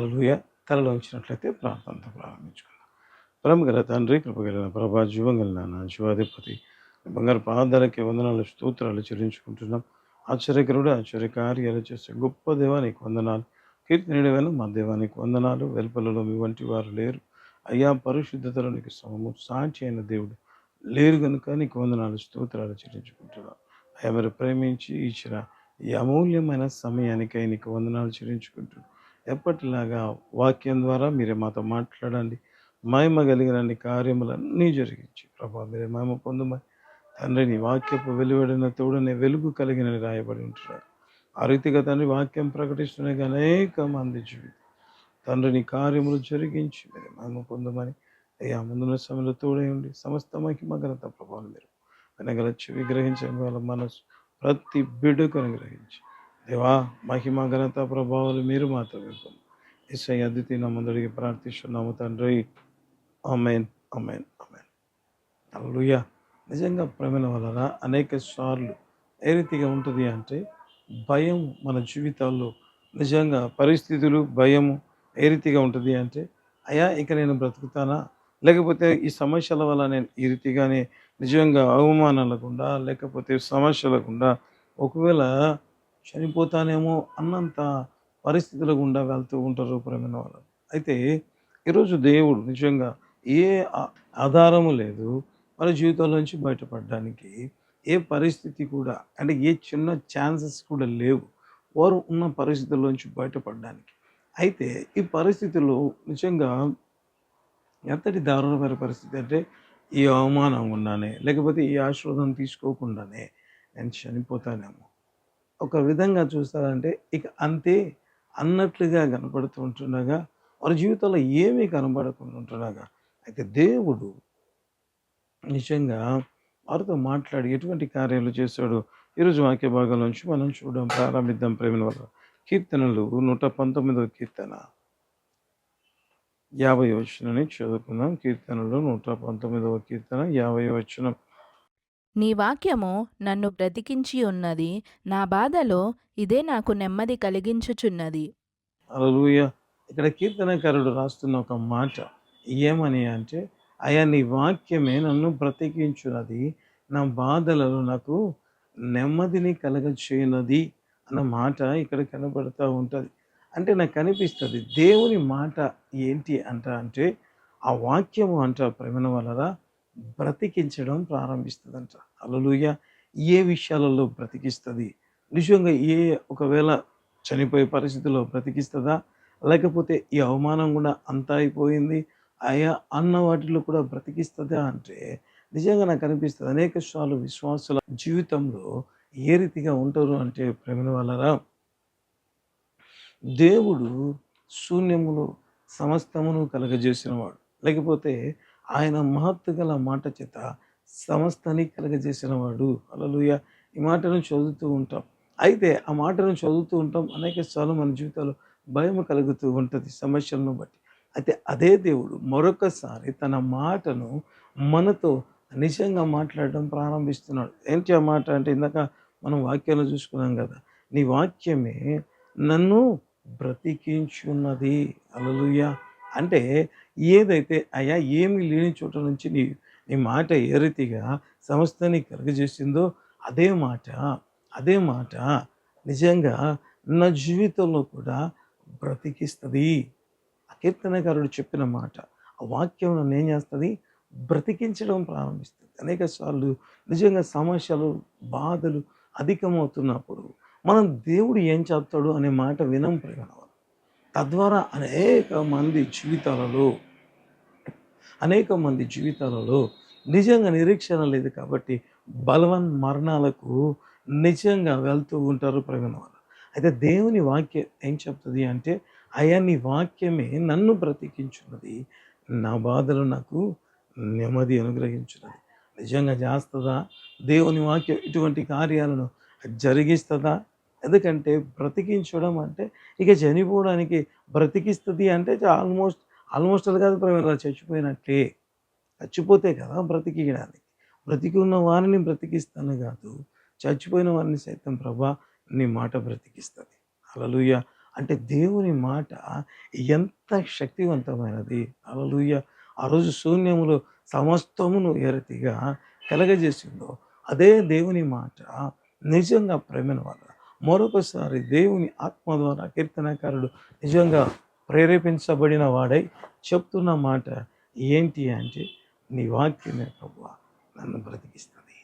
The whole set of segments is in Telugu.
అలలుయ తలలో ఇచ్చినట్లయితే ప్రార్థనతో ప్రారంభించుకుందాం. ప్రేమగల తండ్రి కృపగలిగిన ప్రభా జీవం నాన్న శివాధిపతి బంగారు పాదాలకి వందనాలు స్తోత్రాలు చెల్లించుకుంటున్నాం. ఆశ్చర్యకరుడు ఆశ్చర్యకార్యాలు చేసే గొప్ప దేవానికి వందనాలు. కీర్తనీయుడైన మా దేవానికి వందనాలు. వెలుపలలో మీ వంటి వారు లేరు. అయ్యా పరిశుద్ధతలో నీకు సమము. సాక్షి అయిన దేవుడు లేరు కనుక నీకు వందనాలు స్తోత్రాలు చెల్లించుకుంటున్నాం. అయ్యా మీరు ప్రేమించి ఇచ్చిన ఈ అమూల్యమైన సమయానికై నీకు వందనాలు చెల్లించుకుంటున్నాం. ఎప్పటిలాగా వాక్యం ద్వారా మీరే మాతో మాట్లాడండి. మహిమ కలిగిన కార్యములన్నీ జరిగించి ప్రభా మీరే మహిమ పొందమని. తండ్రి నీ వాక్యపు వెలువడిన తోడనే వెలుగు కలిగిన రాయబడి ఉంటున్నారు. ఆ రీతిగా తండ్రి వాక్యం ప్రకటిస్తున్న అనేక మంది జీవితం. తండ్రిని కార్యములు జరిగించి మీరు మహిమ పొందమని. అయ్యా ముందున్న సమయంలో తోడే ఉండి సమస్త మహిమ ఘనత ప్రభావం మీరు వెనగల చెవి వాళ్ళ మనసు ప్రతి బిడ్డకు అనుగ్రహించి దేవా మహిమ ఘనత ప్రభావాలు మీరు మాత్రమే ఇసై అదితి నమ్మందరికి ప్రార్థిస్తున్నాము తండ్రి. అమెన్ అమెన్ అమెన్ అల్లుయ నిజంగా ప్రేమల వలన అనేక సార్లు ఏ రీతిగా ఉంటుంది అంటే భయం మన జీవితాల్లో నిజంగా పరిస్థితులు భయము ఏ రీతిగా ఉంటుంది అంటే అయ్యా ఇక నేను బ్రతుకుతానా? లేకపోతే ఈ సమస్యల వల్ల నేను ఈ రీతిగానే నిజంగా అవమానాలకుండా లేకపోతే సమస్యలకుండా ఒకవేళ చనిపోతానేమో అన్నంత పరిస్థితుల గుండా వెళ్తూ ఉంటారు ప్రేమైన వాళ్ళు. అయితే ఈరోజు దేవుడు నిజంగా ఏ ఆధారము లేదు మన జీవితంలోంచి బయటపడడానికి. ఏ పరిస్థితి కూడా అంటే ఏ చిన్న ఛాన్సెస్ కూడా లేవు వారు ఉన్న పరిస్థితుల్లోంచి బయటపడడానికి. అయితే ఈ పరిస్థితుల్లో నిజంగా ఎంతటి దారుణమైన పరిస్థితి అంటే ఈ అవమానం ఉన్నానే లేకపోతే ఈ ఆశీర్వాదం తీసుకోకుండానే నేను చనిపోతానేమో. ఒక విధంగా చూస్తారంటే ఇక అంతే అన్నట్లుగా కనపడుతూ ఉంటుండగా వారి జీవితంలో ఏమీ కనబడకుండా ఉంటుండగా అయితే దేవుడు నిజంగా వారితో మాట్లాడి ఎటువంటి కార్యాలు చేశాడు? ఈరోజు వాక్య భాగం నుంచి మనం చూడడం ప్రారంభిద్దాం ప్రేమ వల్ల. కీర్తనలు నూట పంతొమ్మిదవ కీర్తన. యాభై వచనని చదువుకుందాం. కీర్తనలు నూట పంతొమ్మిదవ కీర్తన యాభై వచనం. నీ వాక్యము నన్ను బ్రతికించి ఉన్నది నా బాధలో ఇదే నాకు నెమ్మది కలిగించుచున్నది. అలలుయ ఇక్కడ కీర్తనకారుడు రాస్తున్న ఒక మాట ఏమని అంటే అయా నీ వాక్యమే నన్ను బ్రతికించున్నది నా బాధలలో నాకు నెమ్మదిని కలగచేయున్నది అన్న మాట ఇక్కడ కనబడుతూ ఉంటుంది. అంటే నాకు కనిపిస్తుంది దేవుని మాట ఏంటి అంట అంటే ఆ వాక్యము అంట ప్రేమన వలరా బ్రతికించడం ప్రారంభిస్తుందంట. అలలుయ. ఏ విషయాలలో బ్రతికిస్తుంది? నిజంగా ఏ ఒకవేళ చనిపోయే పరిస్థితిలో బ్రతికిస్తుందా? లేకపోతే ఈ అవమానం కూడా అంతా అయిపోయింది? అయా అన్న వాటిలో కూడా బ్రతికిస్తుందా అంటే నిజంగా నాకు అనిపిస్తుంది. అనేక సార్లు విశ్వాసుల జీవితంలో ఏ రీతిగా ఉంటారు అంటే ప్రేమిన వాళ్ళరా? దేవుడు శూన్యములు సమస్తమును కలగజేసినవాడు. లేకపోతే ఆయన మహత్తు గల మాట చేత సమస్తని కలగజేసిన వాడు అలలుయ ఈ మాటను చదువుతూ ఉంటాం. అయితే ఆ మాటను చదువుతూ ఉంటాం. అనేక సార్లు మన జీవితంలో భయం కలుగుతూ ఉంటుంది సమస్యలను బట్టి. అయితే అదే దేవుడు మరొకసారి తన మాటను మనతో నిజంగా మాట్లాడడం ప్రారంభిస్తున్నాడు. ఏంటి ఆ మాట అంటే ఇందాక మనం వాక్యాలు చూసుకున్నాం కదా. నీ వాక్యమే నన్ను బ్రతికించున్నది. అలలుయా అంటే ఏదైతే అయ్యా ఏమి లేని చోట నుంచి నీ నీ మాట ఏ రీతిగా సంస్థని కలుగజేసిందో అదే మాట అదే మాట నిజంగా నా జీవితంలో కూడా బ్రతికిస్తుంది. ఆ కీర్తనకారుడు చెప్పిన మాట ఆ వాక్యం నన్ను ఏం చేస్తుంది? బ్రతికించడం ప్రారంభిస్తుంది. అనేక సార్లు నిజంగా సమస్యలు బాధలు అధికమవుతున్నప్పుడు మనం దేవుడు ఏం చెప్తాడు అనే మాట వినం ప్రేమ తద్వారా అనేక మంది జీవితాలలో అనేక మంది జీవితాలలో నిజంగా నిరీక్షణ లేదు కాబట్టి బలవన్ మరణాలకు నిజంగా వెళ్తూ ఉంటారు ప్రవీణ వాళ్ళు అయితే దేవుని వాక్యం ఏం చెప్తుంది అంటే అయ్యా నీ వాక్యమే నన్ను బ్రతికించున్నది నా బాధలు నాకు నెమ్మది అనుగ్రహించున్నది. నిజంగా చేస్తుందా? దేవుని వాక్యం ఇటువంటి కార్యాలను జరిగిస్తుందా? ఎందుకంటే బ్రతికించడం అంటే ఇక చనిపోవడానికి బ్రతికిస్తుంది అంటే ఆల్మోస్ట్ ఆల్మోస్ట్ అది కాదు ప్రవీణ చచ్చిపోయినట్లే చచ్చిపోతే కదా బ్రతికియడానికి. బ్రతికి ఉన్న వారిని బ్రతికిస్తాను కాదు చచ్చిపోయిన వారిని సైతం ప్రభా నీ మాట బ్రతికిస్తుంది. అలలుయ అంటే దేవుని మాట ఎంత శక్తివంతమైనది. అలలుయ ఆ రోజు శూన్యములో సమస్తమును ఎరతిగా కలగజేసిందో అదే దేవుని మాట నిజంగా ప్రేమను వల్ల మరొకసారి దేవుని ఆత్మ ద్వారా కీర్తనకారుడు నిజంగా ప్రేరేపించబడిన వాడై చెప్తున్న మాట ఏంటి అంటే నీ వాక్యమే ప్రభు నన్ను బ్రతికిస్తుంది.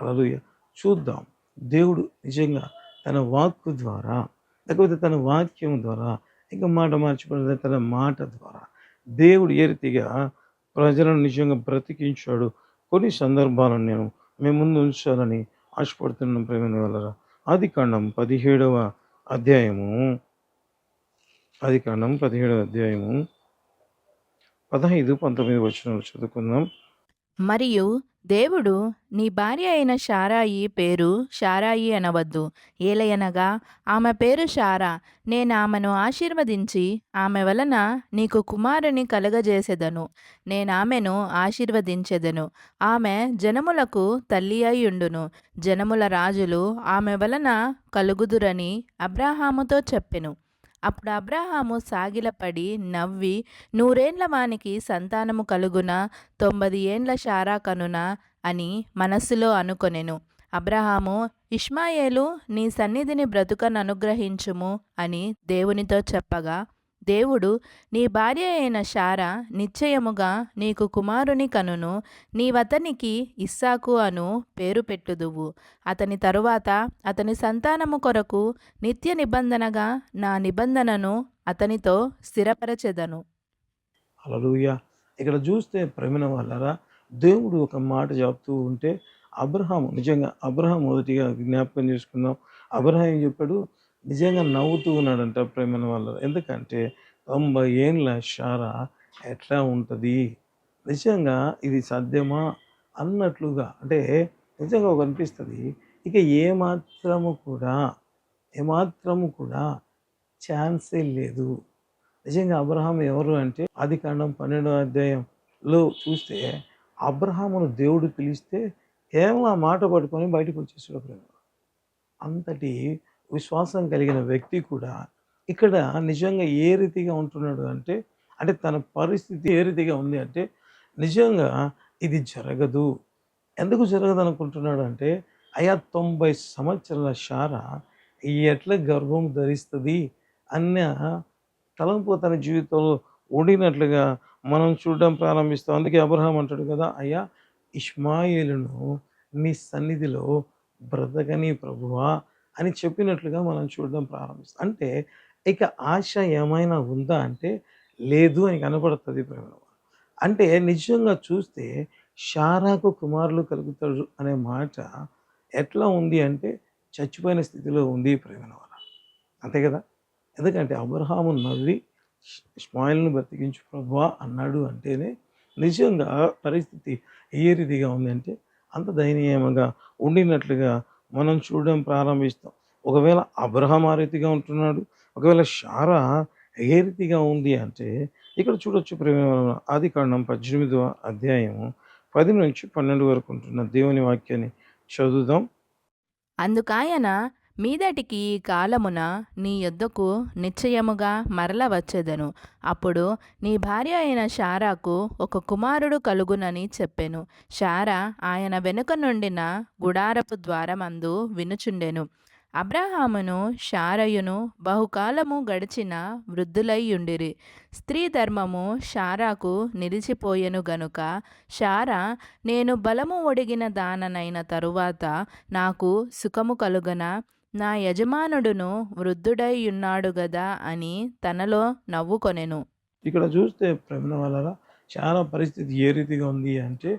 అలలుయ చూద్దాం. దేవుడు నిజంగా తన వాక్కు ద్వారా లేకపోతే తన వాక్యం ద్వారా ఇంకా మాట మార్చిపోతే తన మాట ద్వారా. దేవుడు ఏ రీతిగా ప్రజలను నిజంగా బ్రతికించాడు? కొన్ని సందర్భాలను నేను మేము ముందు ఉంచాలని ఆశపడుతున్నాం ప్రేమ వల్ల ఆది కాండం పదిహేడవ అధ్యాయము. ఆది కాండం పదిహేడవ అధ్యాయము. పదహైదు పంతొమ్మిది వచ్చిన చదువుకుందాం. మరియు దేవుడు నీ భార్య అయిన షారాయి పేరు షారాయి అనవద్దు. ఏలయనగా ఆమె పేరు షారా. నేను ఆమెను ఆశీర్వదించి ఆమె వలన నీకు కుమారుని కలగజేసెదను. నేను ఆమెను ఆశీర్వదించెదను. ఆమె జనములకు తల్లి అయ్యుండును జనముల రాజులు ఆమె వలన కలుగుదురని అబ్రాహాముతో చెప్పెను. అప్పుడు అబ్రహాము సాగిలపడి నవ్వి నూరేండ్ల వానికి సంతానము కలుగున? తొంభై ఏండ్ల శారా కనున? అని మనస్సులో అనుకొనెను. అబ్రహాము ఇష్మాయేలు నీ సన్నిధిని బ్రతుకను అనుగ్రహించుము అని దేవునితో చెప్పగా దేవుడు నీ భార్య అయిన శారా నిశ్చయముగా నీకు కుమారుని కనును నీవతనికి ఇస్సాకు అను పేరు పెట్టుదువు. అతని తరువాత అతని సంతానము కొరకు నిత్య నిబంధనగా నా నిబంధనను అతనితో స్థిరపరచెదను. అలలుయ ఇక్కడ చూస్తే ప్రమిన వాళ్ళరా దేవుడు ఒక మాట చెప్తూ ఉంటే అబ్రహాము నిజంగా అబ్రహాం మొదటిగా జ్ఞాపకం చేసుకుందాం. అబ్రహాం చెప్పాడు? నిజంగా నవ్వుతూ ఉన్నాడంట ప్రేమన వాళ్ళ. ఎందుకంటే తొంభై ఏండ్ల షారా? ఎట్లా ఉంటుంది? నిజంగా ఇది సాధ్యమా? అన్నట్లుగా. అంటే నిజంగా ఒక అనిపిస్తుంది. ఇక ఏమాత్రము కూడా ఏమాత్రము కూడా ఛాన్సే లేదు. నిజంగా అబ్రహాం ఎవరు అంటే ఆది కాండం పన్నెండో అధ్యాయంలో చూస్తే అబ్రహామును దేవుడు పిలిస్తే కేవలం ఆ మాట పట్టుకొని బయటకు వచ్చేసాడు ప్రేమ అంతటి విశ్వాసం కలిగిన వ్యక్తి కూడా ఇక్కడ నిజంగా ఏ రీతిగా ఉంటున్నాడు అంటే అంటే తన పరిస్థితి ఏ రీతిగా ఉంది అంటే నిజంగా ఇది జరగదు. ఎందుకు జరగదు అనుకుంటున్నాడు అంటే అయా తొంభై సంవత్సరాల షార ఎట్లా గర్భం ధరిస్తుంది అన్న తలంపు తన జీవితంలో ఉండినట్లుగా మనం చూడడం ప్రారంభిస్తాం. అందుకే అబ్రహాం అంటాడు కదా అయ్యా ఇష్మాయిలును నీ సన్నిధిలో బ్రతకని ప్రభువా అని చెప్పినట్లుగా మనం చూడడం ప్రారంభిస్తాం అంటే ఇక ఆశ ఏమైనా ఉందా అంటే లేదు అని కనపడుతుంది ప్రేమ అంటే నిజంగా చూస్తే షారాకు కుమారులు కలుగుతాడు అనే మాట ఎట్లా ఉంది అంటే చచ్చిపోయిన స్థితిలో ఉంది ప్రేమ అంతే కదా? ఎందుకంటే అబ్రహాము నవ్వి స్మాయిల్ను బ్రతికించు ప్రభా అన్నాడు అంటేనే నిజంగా పరిస్థితి ఏ రీతిగా ఉందంటే అంత దయనీయంగా ఉండినట్లుగా మనం చూడడం ప్రారంభిస్తాం. ఒకవేళ అబ్రహం ఆ రీతిగా ఉంటున్నాడు ఒకవేళ షారా ఏ రీతిగా ఉంది అంటే ఇక్కడ చూడొచ్చు ప్రేమ ఆది కాండం పద్దెనిమిదవ అధ్యాయము పది నుంచి పన్నెండు వరకు ఉంటున్న దేవుని వాక్యాన్ని చదువుదాం. అందుకాయన మీదటికి ఈ కాలమున నీ యొద్దకు నిశ్చయముగా మరల వచ్చేదను. అప్పుడు నీ భార్య అయిన షారాకు ఒక కుమారుడు కలుగునని చెప్పెను. షారా ఆయన వెనుక నుండిన గుడారపు ద్వారమందు వినుచుండెను. అబ్రహామును షారయును బహుకాలము గడిచిన వృద్ధులైయుండిరి స్త్రీ ధర్మము షారాకు నిలిచిపోయెను గనుక షారా నేను బలము ఒడిగిన దాననైన తరువాత నాకు సుఖము కలుగన? నా యజమానుడును వృద్ధుడైయున్నాడు గదా అని తనలో నవ్వుకొనెను. ఇక్కడ చూస్తే ప్రేమ వల్ల చాలా పరిస్థితి ఏ రీతిగా ఉంది అంటే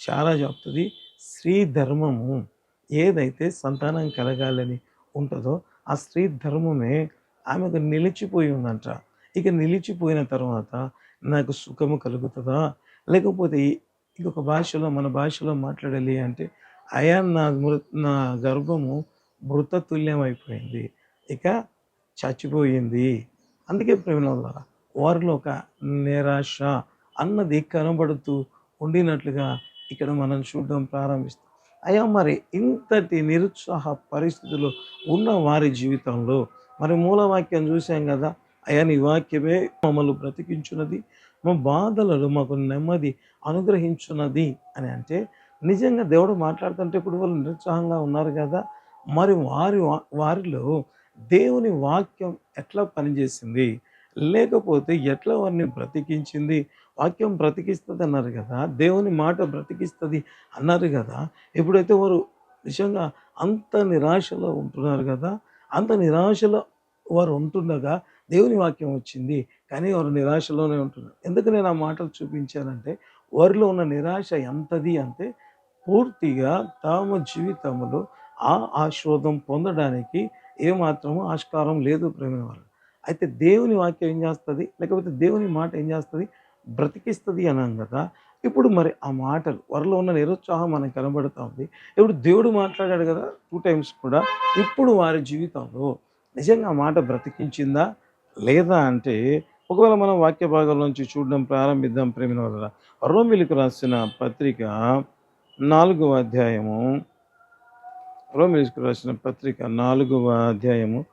చాలా చెప్తుంది స్త్రీ ధర్మము ఏదైతే సంతానం కలగాలని ఉంటుందో ఆ స్త్రీ ధర్మమే ఆమెకు నిలిచిపోయి ఉందంట. ఇక నిలిచిపోయిన తర్వాత నాకు సుఖము కలుగుతుందా? లేకపోతే ఇంకొక భాషలో మన భాషలో మాట్లాడాలి అంటే అయా నా మృ- నా గర్భము మృతతుల్యం అయిపోయింది. ఇక చచ్చిపోయింది. అందుకే ప్రేమ వారిలో ఒక నిరాశ అన్నది కనబడుతూ ఉండినట్లుగా ఇక్కడ మనం చూడడం ప్రారంభిస్తాం. అయ్యా మరి ఇంతటి నిరుత్సాహ పరిస్థితులు ఉన్న వారి జీవితంలో మరి మూలవాక్యం చూసాం కదా అయ్యా నీ వాక్యమే మమ్మల్ని బ్రతికించున్నది మా బాధలలో మాకు నెమ్మది అనుగ్రహించున్నది అని అంటే నిజంగా దేవుడు మాట్లాడుతుంటే ఇప్పుడు వాళ్ళు నిరుత్సాహంగా ఉన్నారు కదా మరి వారి వా- వారిలో దేవుని వాక్యం ఎట్లా పనిచేసింది? లేకపోతే ఎట్లా వారిని బ్రతికించింది? వాక్యం బ్రతికిస్తుంది అన్నారు కదా దేవుని మాట బ్రతికిస్తుంది అన్నారు కదా ఎప్పుడైతే వారు నిజంగా అంత నిరాశలో ఉంటున్నారు కదా అంత నిరాశలో వారు ఉంటుండగా దేవుని వాక్యం వచ్చింది కానీ వారు నిరాశలోనే ఉంటున్నారు. ఎందుకు నేను ఆ మాటలు చూపించానంటే వారిలో ఉన్న నిరాశ ఎంతది అంటే పూర్తిగా తమ జీవితంలో ఆ ఆశ్రోదం పొందడానికి ఏమాత్రము ఆస్కారం లేదు ప్రేమ వాళ్ళు అయితే దేవుని వాక్యం ఏం చేస్తుంది? లేకపోతే దేవుని మాట ఏం చేస్తుంది? బ్రతికిస్తుంది అన్నాం కదా. ఇప్పుడు మరి ఆ మాటలు వారిలో ఉన్న నిరుత్సాహం మనకు కనబడుతూ ఉంది. ఇప్పుడు దేవుడు మాట్లాడాడు కదా టూ టైమ్స్ కూడా ఇప్పుడు వారి జీవితంలో నిజంగా ఆ మాట బ్రతికించిందా? లేదా అంటే ఒకవేళ మనం వాక్య భాగం నుంచి చూడడం ప్రారంభిద్దాం ప్రేమిన వల్ల రోమిలికి రాసిన పత్రిక నాలుగవ అధ్యాయము రోమిలికి రాసిన పత్రిక నాలుగవ అధ్యాయము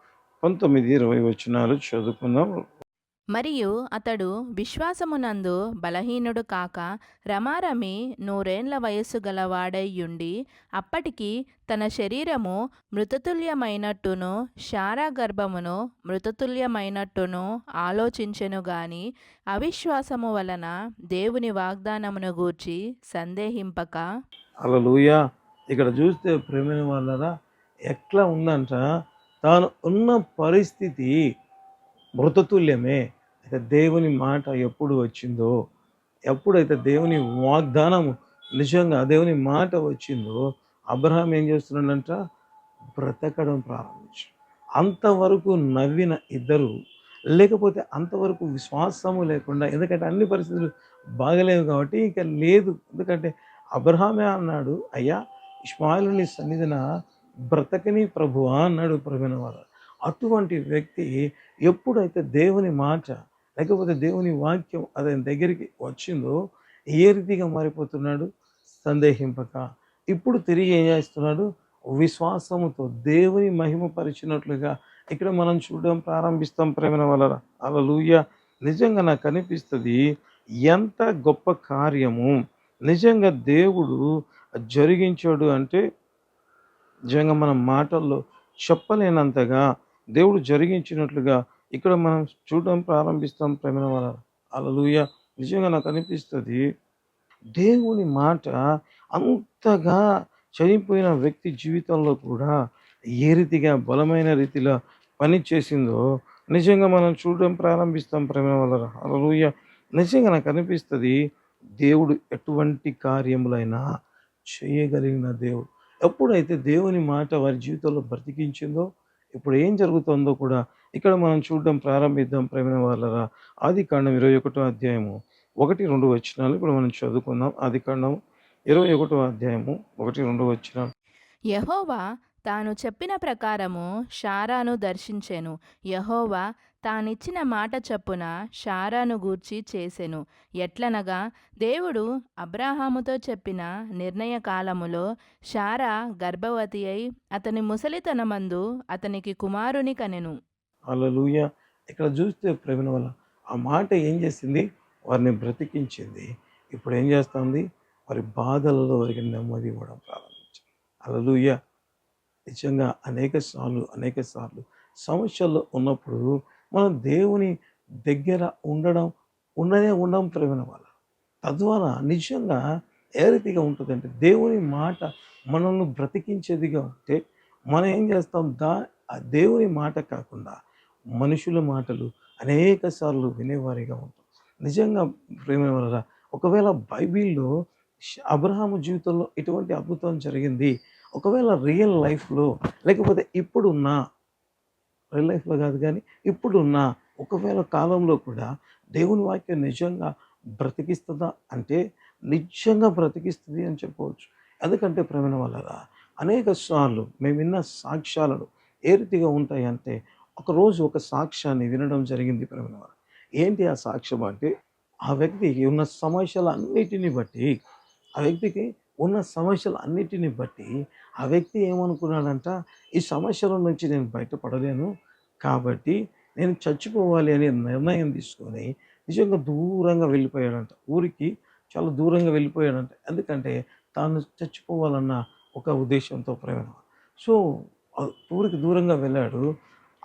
పంతొమ్మిది ఇరవై వచనాలు చదువుకుందాం. మరియు అతడు విశ్వాసమునందు బలహీనుడు కాక రమారమి నూరేండ్ల వయస్సు గలవాడయ్యుండి అప్పటికి తన శరీరము మృతతుల్యమైనట్టును శారా గర్భమును మృతతుల్యమైనట్టును ఆలోచించెను గాని అవిశ్వాసము వలన దేవుని వాగ్దానమును గూర్చి సందేహింపక. అలలుయ ఇక్కడ చూస్తే ప్రేమిన వాళ్ళరా ఎట్లా ఉందంట తాను ఉన్న పరిస్థితి మృతతుల్యమే. అయితే దేవుని మాట ఎప్పుడు వచ్చిందో ఎప్పుడైతే దేవుని వాగ్దానము నిజంగా దేవుని మాట వచ్చిందో అబ్రహాం ఏం చేస్తున్నాడంట? బ్రతకడం ప్రారంభించు అంతవరకు నవ్విన ఇద్దరు లేకపోతే అంతవరకు విశ్వాసము లేకుండా ఎందుకంటే అన్ని పరిస్థితులు బాగలేవు కాబట్టి ఇక లేదు. ఎందుకంటే అబ్రహామే అన్నాడు అయ్యా ఇస్మాయిలుని సన్నిధిన బ్రతకని ప్రభువా అన్నాడు ప్రవీణ వారు. అటువంటి వ్యక్తి ఎప్పుడైతే దేవుని మాట లేకపోతే దేవుని వాక్యం అతని దగ్గరికి వచ్చిందో ఏ రీతిగా మారిపోతున్నాడు? సందేహింపక. ఇప్పుడు తిరిగి ఏం చేస్తున్నాడు? విశ్వాసముతో దేవుని మహిమపరిచినట్లుగా ఇక్కడ మనం చూడడం ప్రారంభిస్తాం ప్రేమ వలన. లూయ నిజంగా నాకు అనిపిస్తుంది ఎంత గొప్ప కార్యము. నిజంగా దేవుడు జరిగించాడు అంటే నిజంగా మన మాటల్లో చెప్పలేనంతగా దేవుడు జరిగించినట్లుగా ఇక్కడ మనం చూడడం ప్రారంభిస్తాం ప్రేమ వల్ల అలలుయ నిజంగా నాకు అనిపిస్తుంది దేవుని మాట అంతగా చనిపోయిన వ్యక్తి జీవితంలో కూడా ఏ రీతిగా బలమైన రీతిలో పని చేసిందో నిజంగా మనం చూడడం ప్రారంభిస్తాం ప్రేమ వల్ల అలలుయ నిజంగా నాకు అనిపిస్తుంది దేవుడు ఎటువంటి కార్యములైనా చేయగలిగిన దేవుడు. ఎప్పుడైతే దేవుని మాట వారి జీవితంలో బ్రతికించిందో ఇప్పుడు ఏం జరుగుతుందో కూడా ఇక్కడ మనం చూడడం ప్రారంభిద్దాం ప్రేమ వాళ్ళరా ఆది కాండం ఇరవై ఒకటో అధ్యాయము. ఒకటి రెండు వచ్చినాలు ఇప్పుడు మనం చదువుకుందాం. ఆది కాండం ఇరవై ఒకటో అధ్యాయము. ఒకటి రెండు వచ్చినాలు యహోవా తాను చెప్పిన ప్రకారము షారాను దర్శించెను. యహోవా తానిచ్చిన మాట చొప్పున షారాను గూర్చి చేసెను. ఎట్లనగా దేవుడు అబ్రాహాముతో చెప్పిన నిర్ణయ కాలములో షారా గర్భవతి అయి అతని ముసలితనమందు అతనికి కుమారుని కనెను. అలలుయ ఇక్కడ చూస్తే ప్రవీణ వల్ల ఆ మాట ఏం చేసింది? వారిని బ్రతికించింది. ఇప్పుడు ఏం చేస్తుంది? వారి బాధలలో వారికి నెమ్మది ఇవ్వడం ప్రారంభించింది. అలలుయ నిజంగా అనేక సార్లు అనేక సార్లు సమస్యల్లో ఉన్నప్పుడు మనం దేవుని దగ్గర ఉండడం ఉండనే ఉండం ప్రవీణ వల్ల. తద్వారా నిజంగా ఏ రీతిగా ఉంటుందంటే దేవుని మాట మనల్ని బ్రతికించేదిగా ఉంటే మనం ఏం చేస్తాం? దా ఆ దేవుని మాట కాకుండా మనుషుల మాటలు అనేక సార్లు వినేవారిగా ఉంటాం. నిజంగా ప్రేమ వల్ల ఒకవేళ బైబిల్లో అబ్రహాము జీవితంలో ఇటువంటి అద్భుతం జరిగింది ఒకవేళ రియల్ లైఫ్లో లేకపోతే ఇప్పుడున్న రియల్ లైఫ్లో కాదు కానీ ఇప్పుడున్న ఒకవేళ కాలంలో కూడా దేవుని వాక్యం నిజంగా బ్రతికిస్తుందా అంటే నిజంగా బ్రతికిస్తుంది అని చెప్పవచ్చు. ఎందుకంటే ప్రేమ వల్ల అనేక సార్లు మేము విన్న సాక్ష్యాలను ఏ రీతిగా ఉంటాయంటే ఒకరోజు ఒక సాక్ష్యాన్ని వినడం జరిగింది ప్రేమ ఏంటి ఆ సాక్ష్యం అంటే ఆ వ్యక్తికి ఉన్న సమస్యలన్నిటిని బట్టి ఆ వ్యక్తికి ఉన్న సమస్యలన్నిటిని బట్టి ఆ వ్యక్తి ఏమనుకున్నాడంట ఈ సమస్యల నుంచి నేను బయటపడలేను కాబట్టి నేను చచ్చిపోవాలి అనే నిర్ణయం తీసుకొని నిజంగా దూరంగా వెళ్ళిపోయాడంట. ఊరికి చాలా దూరంగా వెళ్ళిపోయాడంట. ఎందుకంటే తాను చచ్చిపోవాలన్న ఒక ఉద్దేశంతో ప్రేమ సో ఊరికి దూరంగా వెళ్ళాడు.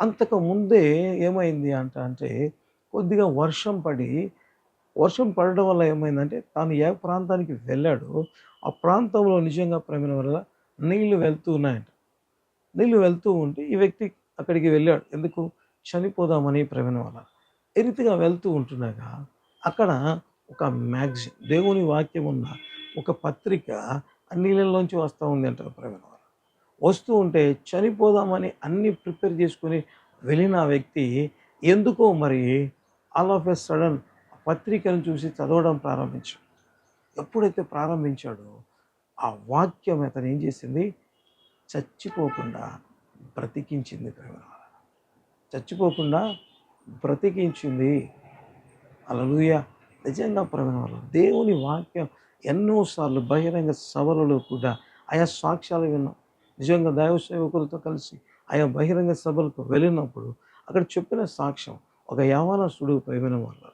అంతకు ముందే ఏమైంది అంట అంటే కొద్దిగా వర్షం పడి వర్షం పడడం వల్ల ఏమైందంటే తాను ఏ ప్రాంతానికి వెళ్ళాడో ఆ ప్రాంతంలో నిజంగా ప్రేమ వల్ల నీళ్ళు వెళ్తూ ఉన్నాయంట. నీళ్ళు వెళ్తూ ఉంటే ఈ వ్యక్తి అక్కడికి వెళ్ళాడు. ఎందుకు? చనిపోదామని ప్రేమ వల్ల. ఈ రీతిగా వెళ్తూ ఉంటుండగా అక్కడ ఒక మ్యాగజైన్ దేవుని వాక్యం ఉన్న ఒక పత్రిక ఆ నీళ్ళలోంచి వస్తూ ఉంది అంటారు ప్రేమ వస్తూ ఉంటే చనిపోదామని అన్ని ప్రిపేర్ చేసుకుని వెళ్ళిన ఆ వ్యక్తి ఎందుకో మరి ఆల్ ఆఫ్ ఎ సడన్ పత్రికను చూసి చదవడం ప్రారంభించాడు. ఎప్పుడైతే ప్రారంభించాడో ఆ వాక్యం అతను ఏం చేసింది? చచ్చిపోకుండా బ్రతికించింది చచ్చిపోకుండా బ్రతికించింది. అలలుయ నిజంగా ప్రేమ దేవుని వాక్యం ఎన్నోసార్లు బహిరంగ సభలలో కూడా ఆయా సాక్ష్యాలు విన్నాం. నిజంగా దైవ సేవకులతో కలిసి ఆయా బహిరంగ సభలకు వెళ్ళినప్పుడు అక్కడ చెప్పిన సాక్ష్యం ఒక యవనస్తుడు పైమైన వాళ్ళు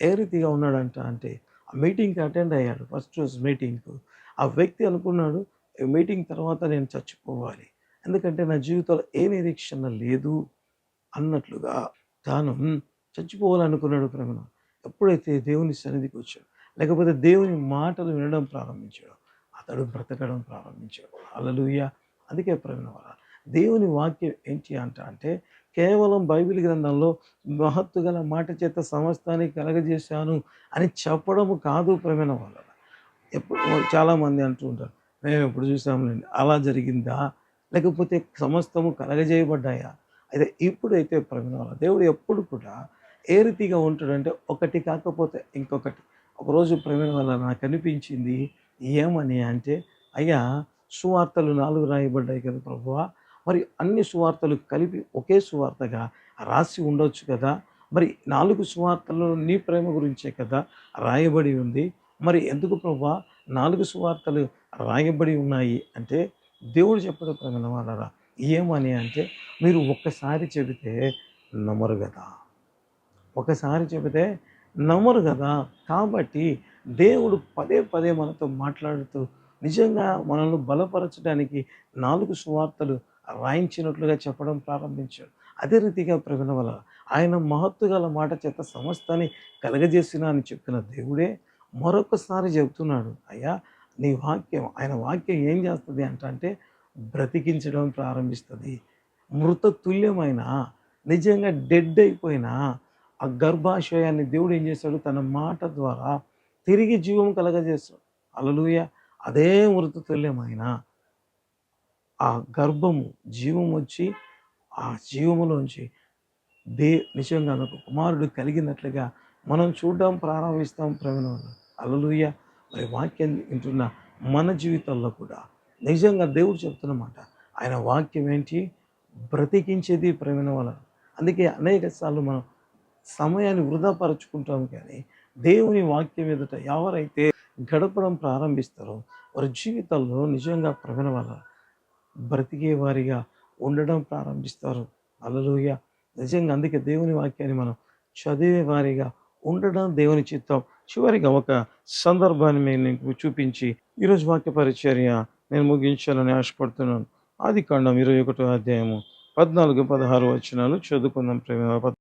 ఏ రీతిగా ఉన్నాడంట అంటే ఆ మీటింగ్కి అటెండ్ అయ్యాడు. ఫస్ట్ రోజు మీటింగ్కు. ఆ వ్యక్తి అనుకున్నాడు మీటింగ్ తర్వాత నేను చచ్చిపోవాలి. ఎందుకంటే నా జీవితంలో ఏ నిరీక్షణ లేదు అన్నట్లుగా తాను చచ్చిపోవాలనుకున్నాడు ప్రేమను. ఎప్పుడైతే దేవుని సన్నిధికి వచ్చాడు లేకపోతే దేవుని మాటలు వినడం ప్రారంభించాడు అతడు బ్రతకడం ప్రారంభించాడు. అలలుయ అందుకే ప్రవీణ వల్ల దేవుని వాక్యం ఏంటి అంట అంటే కేవలం బైబిల్ గ్రంథంలో మహత్తు గల మాట చేత సమస్తాన్ని కలగజేశాను అని చెప్పడము కాదు ప్రేమైన వాళ్ళ ఎప్పుడు చాలామంది అంటూ ఉంటారు మేము ఎప్పుడు చూసాములేండి అలా జరిగిందా? లేకపోతే సమస్తము కలగజేయబడ్డాయా? అయితే ఇప్పుడైతే ప్రేమైన వాళ్ళ దేవుడు ఎప్పుడు కూడా ఏ రీతిగా ఉంటాడంటే ఒకటి కాకపోతే ఇంకొకటి. ఒకరోజు ప్రేమైన వల్ల నాకు అనిపించింది ఏమని అంటే అయ్యా సువార్తలు నాలుగు రాయబడ్డాయి కదా ప్రభువా. మరి అన్ని సువార్తలు కలిపి ఒకే సువార్తగా రాసి ఉండొచ్చు కదా. మరి నాలుగు సువార్తలు నీ ప్రేమ గురించే కదా రాయబడి ఉంది. మరి ఎందుకు ప్రభా నాలుగు సువార్తలు రాయబడి ఉన్నాయి అంటే దేవుడు చెప్పడం ప్రేమ వాళ్ళరా ఏమని అంటే మీరు ఒక్కసారి చెబితే నమ్మరు కదా. ఒకసారి చెబితే నమ్మరు కదా. కాబట్టి దేవుడు పదే పదే మనతో మాట్లాడుతూ నిజంగా మనల్ని బలపరచడానికి నాలుగు సువార్తలు రాయించినట్లుగా చెప్పడం ప్రారంభించాడు. అదే రీతిగా ప్రవీణ వల్ల ఆయన మహత్తు గల మాట చేత సమస్తాన్ని కలగజేసిన అని చెప్పిన దేవుడే మరొకసారి చెబుతున్నాడు అయ్యా నీ వాక్యం ఆయన వాక్యం ఏం చేస్తుంది అంటే బ్రతికించడం ప్రారంభిస్తుంది. మృత తుల్యమైన నిజంగా డెడ్ అయిపోయిన ఆ గర్భాశయాన్ని దేవుడు ఏం చేశాడు తన మాట ద్వారా తిరిగి జీవం కలగజేస్తాడు. అలలుయ అదే మృత తుల్యమైన ఆ గర్భము జీవం వచ్చి ఆ జీవములోంచి దే నిజంగా ఒక కుమారుడు కలిగినట్లుగా మనం చూడడం ప్రారంభిస్తాం ప్రేమ అలలుయ మరి వాక్యం వింటున్న మన జీవితంలో కూడా నిజంగా దేవుడు చెప్తున్నమాట ఆయన వాక్యం ఏంటి? బ్రతికించేది ప్రేమ వల్ల. అందుకే అనేక సార్లు మనం సమయాన్ని వృధాపరచుకుంటాం కానీ దేవుని వాక్యం ఎదుట ఎవరైతే గడపడం ప్రారంభిస్తారో. వారి జీవితాల్లో నిజంగా ప్రవీణ వల్ల బ్రతికే వారిగా ఉండడం ప్రారంభిస్తారు. అలలోయ నిజంగా అందుకే దేవుని వాక్యాన్ని మనం చదివే వారిగా ఉండడం దేవుని చిత్తం. చివరిగా ఒక సందర్భాన్ని మీకు చూపించి ఈరోజు వాక్య పరిచర్య నేను ముగించాలని ఆశపడుతున్నాను. ఆది కాండం ఇరవై ఒకటో అధ్యాయము పద్నాలుగు పదహారు వచనాలు చదువుకుందాం ప్రేమ.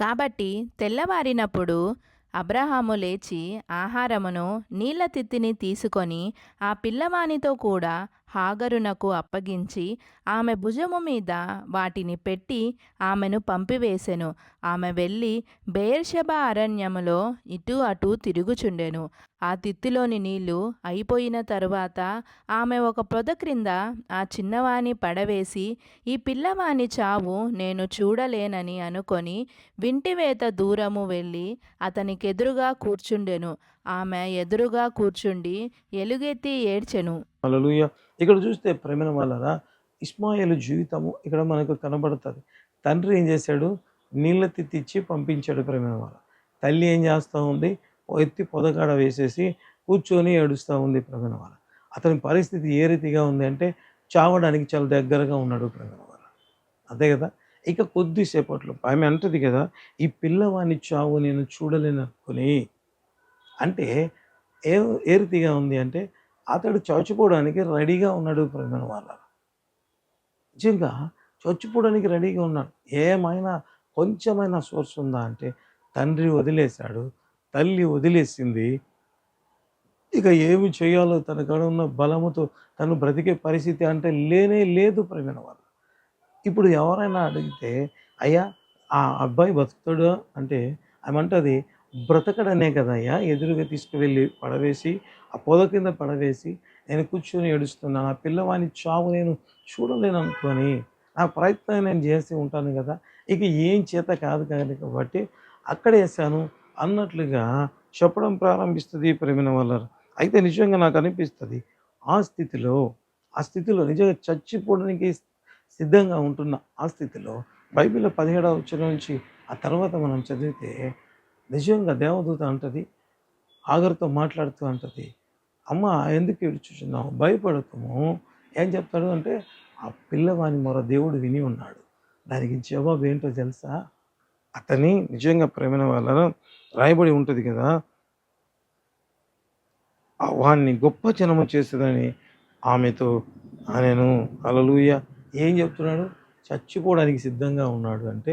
కాబట్టి తెల్లవారినప్పుడు అబ్రహాము లేచి ఆహారమును నీళ్ళ తిత్తిని తీసుకొని ఆ పిల్లవానితో కూడా హాగరునకు అప్పగించి ఆమె భుజము మీద వాటిని పెట్టి ఆమెను పంపివేసెను. ఆమె వెళ్ళి బేర్షబ అరణ్యములో ఇటు అటు తిరుగుచుండెను. ఆ తిత్తిలోని నీళ్ళు అయిపోయిన తరువాత ఆమె ఒక పొద క్రింద ఆ చిన్నవాణి పడవేసి ఈ పిల్లవాని చావు నేను చూడలేనని అనుకొని వింటివేత దూరము వెళ్ళి అతనికెదురుగా కూర్చుండెను. ఆమె ఎదురుగా కూర్చుండి ఎలుగెత్తి ఏడ్చెను. హల్లెలూయ. ఇక్కడ చూస్తే ప్రేమ వాళ్ళరా ఇస్మాయిల్ జీవితము ఇక్కడ మనకు కనబడుతుంది. తండ్రి ఏం చేశాడు? నీళ్ళ తిత్తిచ్చి పంపించాడు ప్రేమ వాళ్ళ. తల్లి ఏం చేస్తూ ఉంది? ఎత్తి పొదగాడ వేసేసి కూర్చొని ఏడుస్తూ ఉంది ప్రేమ వాళ్ళ. అతని పరిస్థితి ఏ రీతిగా ఉంది అంటే చావడానికి చాలా దగ్గరగా ఉన్నాడు ప్రేమ వాళ్ళ. అంతే కదా? ఇక కొద్దిసేపట్లో ఆమె అంటది కదా ఈ పిల్లవాని చావు నేను చూడలేను అంటే ఏ ఏ రీతిగా ఉంది అంటే అతడు చచ్చిపోవడానికి రెడీగా ఉన్నాడు ప్రేమ వాళ్ళ నిజంగా చచ్చిపోవడానికి రెడీగా ఉన్నాడు. ఏమైనా కొంచెమైనా సోర్స్ ఉందా అంటే తండ్రి వదిలేశాడు తల్లి వదిలేసింది ఇక ఏమి చేయాలో తన కాడ ఉన్న బలముతో తను బ్రతికే పరిస్థితి అంటే లేనే లేదు ప్రేమ వాళ్ళు ఇప్పుడు ఎవరైనా అడిగితే అయ్యా ఆ అబ్బాయి బతుకుతాడు అంటే ఏమంటది బ్రతకడనే కదయ్యా. ఎదురుగా తీసుకువెళ్ళి పడవేసి ఆ పొద కింద పడవేసి నేను కూర్చొని ఏడుస్తున్నాను ఆ పిల్లవాని చావు నేను చూడలేను అనుకొని నా ప్రయత్నం నేను చేసి ఉంటాను కదా. ఇక ఏం చేత కాదు కానీ కాబట్టి అక్కడేసాను అన్నట్లుగా చెప్పడం ప్రారంభిస్తుంది ప్రేమిన వల్ల అయితే నిజంగా నాకు అనిపిస్తుంది ఆ స్థితిలో ఆ స్థితిలో నిజంగా చచ్చిపోవడానికి సిద్ధంగా ఉంటున్న ఆ స్థితిలో బైబిల్లో పదిహేడవ వచ్చిన నుంచి ఆ తర్వాత మనం చదివితే నిజంగా దేవదూత అంటది ఆగర్తో మాట్లాడుతూ అంటది అమ్మ ఎందుకు ఏడుచుచున్నావు భయపడతాము ఏం చెప్తాడు అంటే ఆ పిల్లవాని మొర దేవుడు విని ఉన్నాడు. దానికి జవాబు ఏంటో తెలుసా? అతని నిజంగా ప్రేమైన వాళ్ళ రాయబడి ఉంటుంది కదా. ఆ వాణ్ణి గొప్ప జనము చేస్తుందని ఆమెతో నేను అలలుయ ఏం చెప్తున్నాడు? చచ్చిపోవడానికి సిద్ధంగా ఉన్నాడు అంటే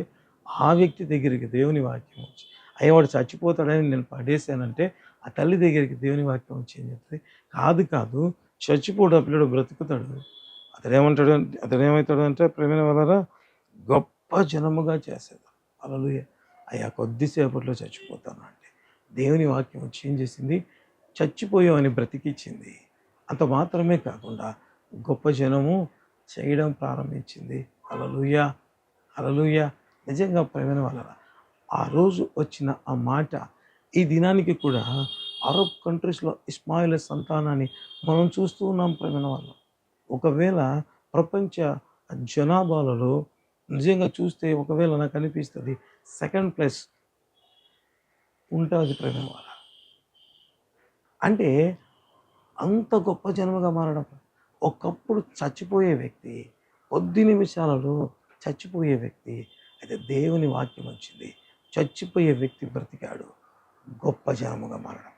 ఆ వ్యక్తి దగ్గరికి దేవుని వాక్యం వచ్చింది అయ్యవాడు చచ్చిపోతాడని నేను పడేశానంటే ఆ తల్లి దగ్గరికి దేవుని వాక్యం వచ్చేది చెప్తుంది? కాదు కాదు చచ్చిపోడు ఆ పిల్లడు బ్రతుకుతాడు. అతడు ఏమంటాడు అతడు ఏమవుతాడు అంటే ప్రేమైన వలరా గొప్ప జనముగా చేసేది. అలలు అయ్యా కొద్దిసేపట్లో చచ్చిపోతాను అంటే. దేవుని వాక్యం వచ్చి ఏం చేసింది? చచ్చిపోయామని బ్రతికిచ్చింది. అంత మాత్రమే కాకుండా గొప్ప జనము చేయడం ప్రారంభించింది. అలలుయ అలలుయ నిజంగా ప్రేమైన వలరా ఆ రోజు వచ్చిన ఆ మాట ఈ దినానికి కూడా అరబ్ కంట్రీస్లో ఇస్మాయిల్ సంతానాన్ని మనం చూస్తూ ఉన్నాం ప్రేమైన వాళ్ళం ఒకవేళ ప్రపంచ జనాభాలలో నిజంగా చూస్తే ఒకవేళ నాకు అనిపిస్తుంది సెకండ్ ప్లేస్ ఉంటుంది ప్రేమ వాళ్ళ అంటే అంత గొప్ప జన్మగా మారడం. ఒకప్పుడు చచ్చిపోయే వ్యక్తి కొద్ది నిమిషాలలో చచ్చిపోయే వ్యక్తి అయితే దేవుని వాక్యం వచ్చింది. చచ్చిపోయే వ్యక్తి బ్రతికాడు. గొప్ప జనముగా మారడం.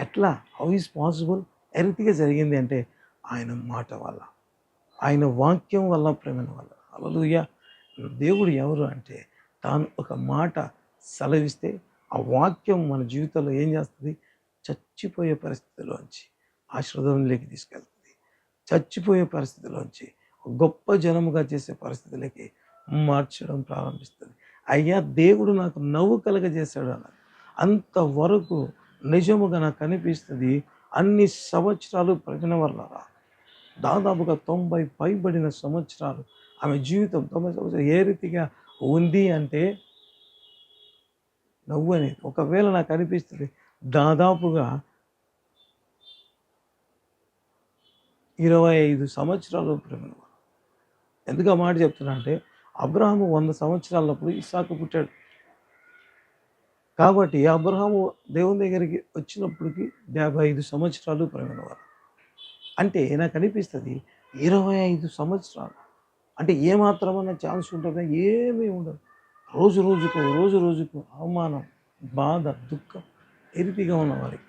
ఎట్లా? హౌ ఈజ్ పాసిబుల్ ఎరితిగా జరిగింది అంటే ఆయన మాట వల్ల ఆయన వాక్యం వల్ల ప్రేమ వల్ల. అలలుయ దేవుడు ఎవరు అంటే తాను ఒక మాట సెలవిస్తే ఆ వాక్యం మన జీవితంలో ఏం చేస్తుంది? చచ్చిపోయే పరిస్థితిలోంచి ఆశ్రదంలోకి తీసుకెళ్తుంది. చచ్చిపోయే పరిస్థితిలోంచి గొప్ప జనముగా చేసే పరిస్థితులకి మార్చడం ప్రారంభిస్తుంది. అయ్యా దేవుడు నాకు నవ్వు కలగజేశాడు అన్నది అంతవరకు నిజముగా నాకు కనిపిస్తుంది అన్ని సంవత్సరాలు ప్రజల వల్ల దాదాపుగా తొంభై పైబడిన సంవత్సరాలు ఆమె జీవితం తొంభై సంవత్సరాలు ఏ రీతిగా ఉంది అంటే నవ్వు అనేది. ఒకవేళ నాకు అనిపిస్తుంది దాదాపుగా ఇరవై ఐదు సంవత్సరాలు ప్రేమ ఎందుకు మాట చెప్తున్నా అంటే అబ్రహాము వంద సంవత్సరాలప్పుడు ఇసాకు పుట్టాడు. కాబట్టి అబ్రహాము దేవుని దగ్గరికి వచ్చినప్పటికి డెబ్బై ఐదు సంవత్సరాలు ప్రేమ అంటే నాకు అనిపిస్తుంది ఇరవై ఐదు సంవత్సరాలు. అంటే ఏమాత్రమన్నా ఛాన్స్ ఉంటుందా? ఏమీ ఉండదు. రోజు రోజుకు రోజు రోజుకు అవమానం బాధ దుఃఖం ఎరిపిగా ఉన్నవారికి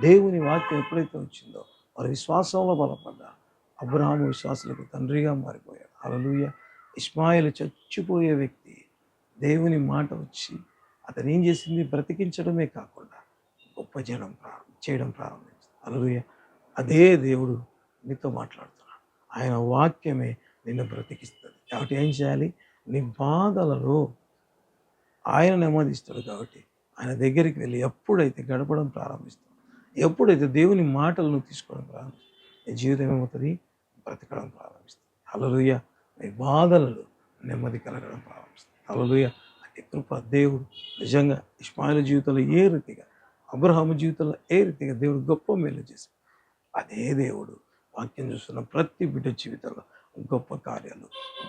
దేవుని వాక్యం ఎప్పుడైతే వచ్చిందో వారి విశ్వాసంలో బలపడ్డా అబ్రహాము విశ్వాసులకు తండ్రిగా మారిపోయాడు. అలలుయ ఇస్మాయిల్ చచ్చిపోయే వ్యక్తి దేవుని మాట వచ్చి అతను ఏం చేసింది? బ్రతికించడమే కాకుండా గొప్ప జనం ప్రారంభం చేయడం ప్రారంభించింది. అలలుయ అదే దేవుడు నీతో మాట్లాడుతున్నాడు. ఆయన వాక్యమే నిన్ను బ్రతికిస్తుంది. కాబట్టి ఏం చేయాలి? నీ బాధలలో ఆయన నెమ్మదిస్తాడు కాబట్టి ఆయన దగ్గరికి వెళ్ళి ఎప్పుడైతే గడపడం ప్రారంభిస్తాడు ఎప్పుడైతే దేవుని మాటలను తీసుకోవడం ప్రారంభిస్తావు నీ జీవితం ఏమవుతుంది? బ్రతకడం ప్రారంభిస్తుంది. హలలుయ నీ బాధలలో నెమ్మది కలగడం ప్రారంభిస్తుంది హలలుయ కృప దేవుడు నిజంగా ఇస్మాయిల్ జీవితంలో ఏ రీతిగా అబ్రహాము జీవితంలో ఏ రీతిగా దేవుడు గొప్ప మేలు చేసి అదే దేవుడు వాక్యం చూస్తున్న ప్రతి బిడ్డ జీవితంలో గొప్ప కార్యాలు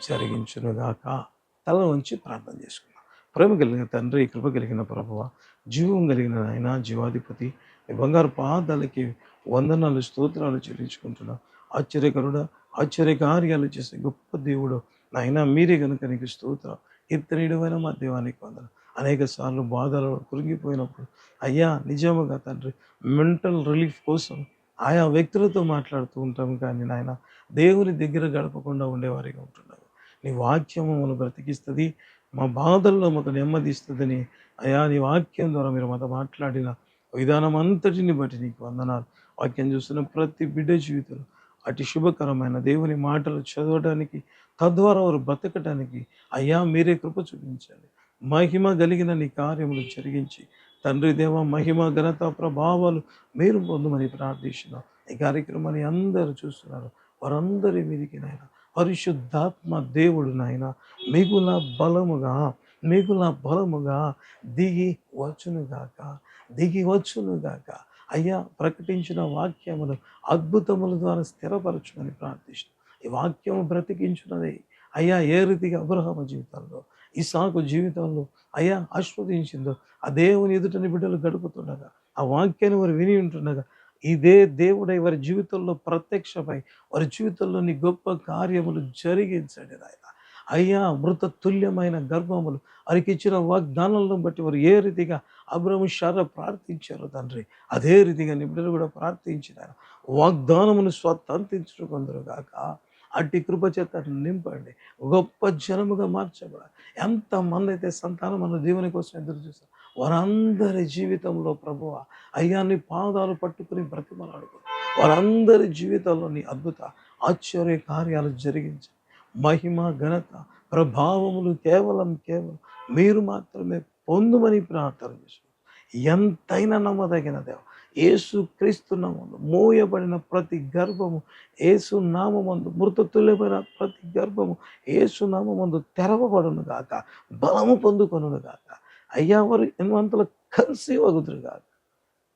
జరిగించునుగాక. తల వంచి ప్రార్థన చేసుకున్నాం ప్రేమ కలిగిన తండ్రి కృప కలిగిన ప్రభువ జీవం కలిగిన ఆయన జీవాధిపతి బంగారు పాదాలకి వందనాలు స్తోత్రాలు చెల్లించుకుంటున్నాం. ఆశ్చర్యకరుడ ఆశ్చర్య కార్యాలు చేసే గొప్ప దేవుడు. నాయన మీరే కనుక నీకు స్తోత్రం. ఇతరుడమైన మా దేవానికి వందలు అనేక సార్లు బాధలు కురిగిపోయినప్పుడు అయ్యా నిజముగా తండ్రి మెంటల్ రిలీఫ్ కోసం ఆయా వ్యక్తులతో మాట్లాడుతూ ఉంటాం కానీ నాయన దేవుని దగ్గర గడపకుండా ఉండేవారిగా ఉంటున్నారు నీ వాక్యం మనం బ్రతికిస్తుంది మా బాధల్లో మాకు నెమ్మదిస్తుందని అయా నీ వాక్యం ద్వారా మీరు మాతో మాట్లాడిన విధానం అంతటిని బట్టి నీకు వందనాలు. వాక్యం చూస్తున్న ప్రతి బిడ్డ జీవితంలో అటు శుభకరమైన దేవుని మాటలు చదవడానికి తద్వారా వారు బ్రతకటానికి అయ్యా మీరే కృప చూపించాలి మహిమ కలిగిన నీ కార్యములు జరిగించి తండ్రి దేవ మహిమ ఘనత ప్రభావాలు మీరు పొందమని ప్రార్థిస్తున్నాం. ఈ కార్యక్రమాన్ని అందరూ చూస్తున్నారు. వారందరి మీదికి నాయన పరిశుద్ధాత్మ దేవుడు నాయన మిగుల బలముగా మిగుల బలముగా దిగి వచ్చునుగాక దిగి వచ్చునుగాక అయ్యా ప్రకటించిన వాక్యములు అద్భుతముల ద్వారా స్థిరపరచుమని ప్రార్థిస్తున్నాం ఈ వాక్యము బ్రతికించున్నది. అయ్యా ఏ రీతిగా అబ్రహమ జీవితంలో ఇసాకు జీవితంలో అయ్యా ఆస్వాదించిందో ఆ దేవుని ఎదుటని బిడ్డలు గడుపుతుండగా ఆ వాక్యాన్ని వారు విని ఉంటుండగా ఇదే దేవుడై వారి జీవితంలో ప్రత్యక్షమై వారి జీవితంలోని గొప్ప కార్యములు జరిగించండి నాయన. అయ్యా మృత తుల్యమైన గర్భములు వారికి ఇచ్చిన వాగ్దానాలను బట్టి వారు ఏ రీతిగా అబ్రహము శార ప్రార్థించారు తండ్రి? అదే రీతిగా నిపుణులు కూడా ప్రార్థించినారు. వాగ్దానమును స్వతంత్రించడం కొందరు కాక అట్టి కృప చేత నింపండి. గొప్ప జనముగా మార్చబడాలి ఎంతమంది అయితే సంతానం అన్న దేవుని కోసం ఎదురు చూస్తారు వారందరి జీవితంలో ప్రభువ అయ్యా నీ పాదాలు పట్టుకుని బ్రతిమలాడుకో. వారందరి జీవితంలో నీ అద్భుత ఆశ్చర్య కార్యాలు జరిగించారు మహిమ ఘనత ప్రభావములు కేవలం కేవలం మీరు మాత్రమే పొందుమని ప్రార్థన చేసు ఎంతైనా నమ్మదగిన దేవ ఏసు క్రీస్తు నామందు మోయబడిన ప్రతి గర్భము ఏసు నామందు మృతతుల్యమైన ప్రతి గర్భము ఏసు నామందు తెరవబడును గాక బలము పొందుకొను గాక. అయ్యా వారు ఎన్వంతలు కన్సీవ్ అగుదురు గాక.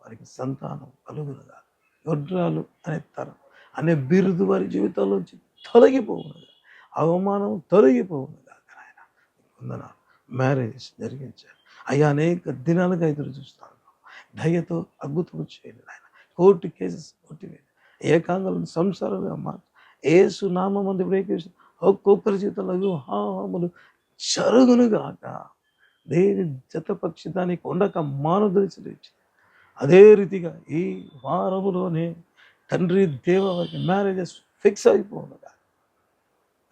వారికి సంతానం కలుగును గాక. గొడ్రాలు అనే తరం అనే బిరుదు వారి జీవితంలోంచి తొలగిపోవును గాక. అవమానం తొలగిపోవును గాక నాయన వందనాలు. మ్యారేజ్ జరిగించాను అయ్యా అనేక దినాలుగా ఎదురు చూస్తాను దయతో అద్భుతం చేయండి నాయన. Court cases కొట్టివేయండి. ఏకాంగలను సంసారంగా మార్చు. ఏసు నామందు ప్రేకేసి ఒక్కొక్కరి జీవితంలో వివాహములు జరుగునుగాక. దేని జతపక్షి దానికి ఉండక మానదలిసి అదే రీతిగా ఈ వారములోనే తండ్రి దేవ మ్యారేజెస్ ఫిక్స్ అయిపోనుగా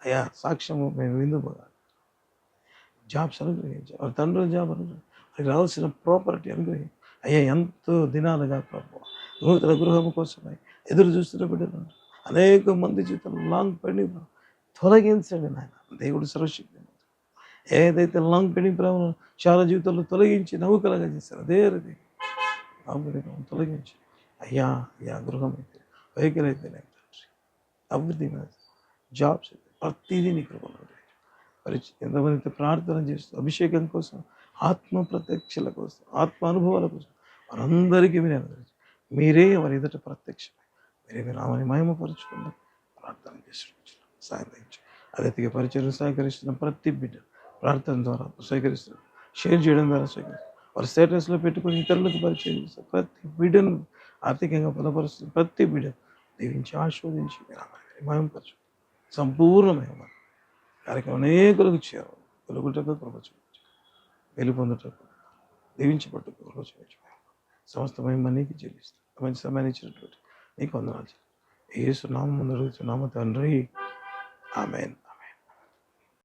అయ్యా సాక్ష్యము మేము విందుగా జాబ్స్ అనుగ్రహించాం వాళ్ళ తండ్రి జాబ్ అనుగ్రహించాం రావాల్సిన ప్రాపర్టీ అనుగ్రహించాం అయ్యా ఎంతో దినాలుగా ప్రభు నూతన గృహం కోసమై ఎదురు చూస్తున్న బిడ్డలు అనేక మంది జీవితంలో లాంగ్ పెండింగ్ తొలగించండి నాయన. దేవుడు సర్వశక్తి ఏదైతే లాంగ్ పెండింగ్ ప్రాబ్లం చాలా జీవితంలో తొలగించి నవ్వుకలగా చేశారు అదే రీతి అభివృద్ధి తొలగించి అయ్యా అయ్యా గృహం అయితే వెహికల్ అయితే అభివృద్ధి జాబ్స్ అయితే ప్రతిదీ నీ కృపలో పరిచయం ఎంతమంది అయితే ప్రార్థన చేస్తూ అభిషేకం కోసం ఆత్మ ప్రత్యక్షల కోసం ఆత్మ అనుభవాల కోసం వారందరికీ మీరు అనుగ్రహించి. మీరే వారి ఎదుట ప్రత్యక్షమై. మీరే మీ నామని మహిమపరుచుకుందాం. ప్రార్థన చేసి సాయం దయచి పరిచయం సహకరిస్తున్న ప్రతి బిడ్డ ప్రార్థన ద్వారా స్వీకరిస్తున్నారు. షేర్ చేయడం ద్వారా స్వీకరిస్తారు వారి స్టేటస్లో పెట్టుకొని ఇతరులకు పరిచయం చేస్తారు ప్రతి బిడ్డను ఆర్థికంగా బలపరుస్తుంది ప్రతి బిడ్డ దీవించి ఆస్వాదించి మీ నామాన్ని మహిమపరచు సంపూర్ణమైన కార్యక్రమం అనేకులకు చేరు వెలుగుటకు కృప చూపించు. వెలు పొందుటకు దీవించబడ్డకు పట్టుకు కృప చూపించు. సమస్తమైన నీకు చెల్లిస్తాను మంచి సమయాన్ని ఇచ్చినటువంటి నీకు వందనాలు ఏ సునామం ముందు నామ తండ్రి. ఆమెన్.